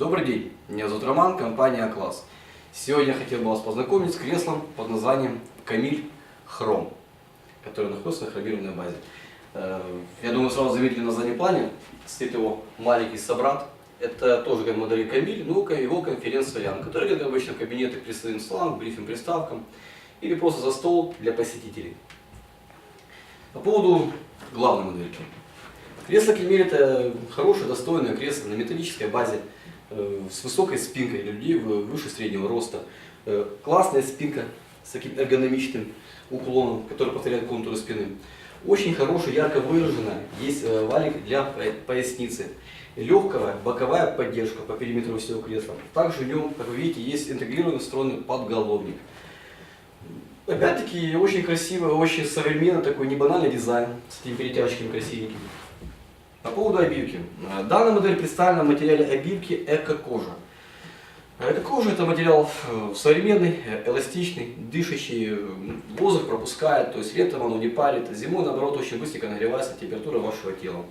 Добрый день, меня зовут Роман, компания «Класс». Сегодня я хотел бы вас познакомить с креслом под названием «Камиль Хром», которое находится на хромированной базе. Э, Я думаю, сразу заметили на заднем плане, стоит его маленький собрат. Это тоже как модель Камиль, но его конференц-вариант, который как обычно в кабинетах при своим столам, брифинг-приставкам или просто за стол для посетителей. По поводу главной модельки. Кресло Кемель это хорошее, достойное кресло на металлической базе с высокой спинкой людей выше среднего роста. Э, Классная спинка с таким эргономичным уклоном, который повторяет контуры спины. Очень хорошая, ярко выраженная. Есть э, валик для по- поясницы. Легкая боковая поддержка по периметру всего кресла. Также в нем, как вы видите, есть интегрированный встроенный подголовник. Опять-таки, очень красиво, очень современно, такой не банальный дизайн с этими перетяжками красивенькими. По поводу обивки. Э, Данная модель представлена в материале обивки эко-кожа. Эко-кожа это материал э, современный, э, эластичный, дышащий, воздух пропускает, то есть летом оно не парит, зимой наоборот очень быстренько нагревается температура вашего тела.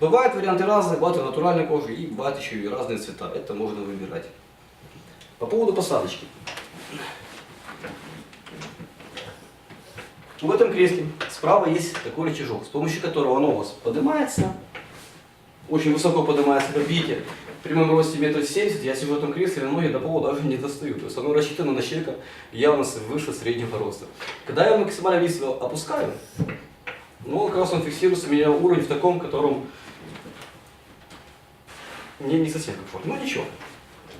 Бывают варианты разные, бывают натуральной кожи и бывают еще и разные цвета, это можно выбирать. По поводу посадочки. В этом кресле справа есть такой рычажок, с помощью которого оно у вас поднимается, очень высоко поднимается, как видите, в прямом росте метр семьдесят, я сижу в этом кресле, ноги до пола даже не достаю. То есть оно рассчитано на человека явно выше среднего роста. Когда я максимально вниз опускаю, ну, как раз он фиксируется у меня уровень в таком, котором мне не совсем комфортно. Ну ничего,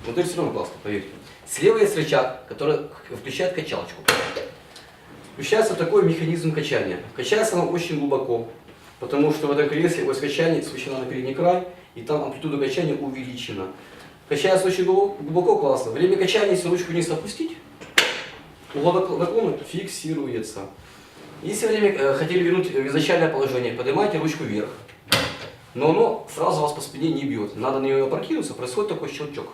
модель все равно классно, поверьте. Слева есть рычаг, который включает качалочку. Включается такой механизм качания. Качается она очень глубоко, потому что в этом кресле ось качания смещена на передний край, и там амплитуда качания увеличена. Качается очень глубоко, классно. Время качания, если ручку вниз опустить, угол нак- наклона фиксируется. Если время э, хотели вернуть в изначальное положение, поднимайте ручку вверх. Но оно сразу вас по спине не бьет. Надо на нее опрокинуться, происходит такой щелчок.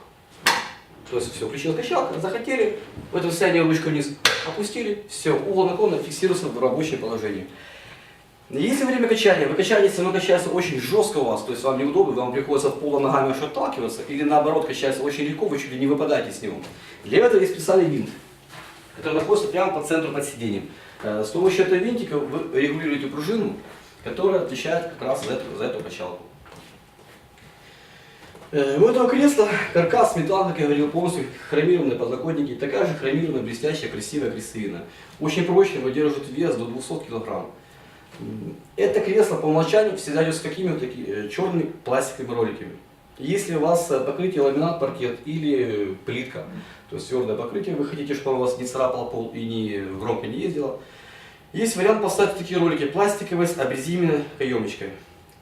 То есть все, включилась качалка, захотели, в этом состоянии ручку вниз опустили, все, угол наклона фиксируется в рабочем положении. Если время качания, вы качаетесь, оно качается очень жестко у вас, то есть вам неудобно, вам приходится пола ногами аж отталкиваться, или наоборот качается очень легко, вы чуть ли не выпадаете с него. Для этого есть специальный винт, который находится прямо по центру под сиденьем. Э, С помощью этого винтика вы регулируете пружину, которая отвечает как раз за эту, за эту качалку. Э, У этого кресла каркас металл, как я говорил, полностью хромированные подлокотники, такая же хромированная, блестящая, красивая крестовина. Очень прочная, выдерживает вес до 200 кг. Это кресло по умолчанию всегда идет с какими вот такими э, черными пластиковыми роликами. Если у вас э, покрытие ламинат, паркет или плитка, то есть твердое покрытие, вы хотите, чтобы у вас не царапало пол и не громко не ездило, есть вариант поставить такие ролики пластиковые с абразивной каемочкой.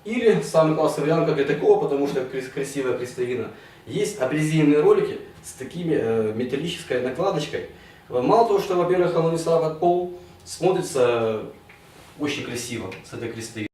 Или самый классный вариант, как для такого, потому что крас- красивая крестовина, есть абразивные ролики с такими э, металлической накладочкой. Мало того, что, во-первых, оно не царапает пол, смотрится очень красиво с этой крестовиной.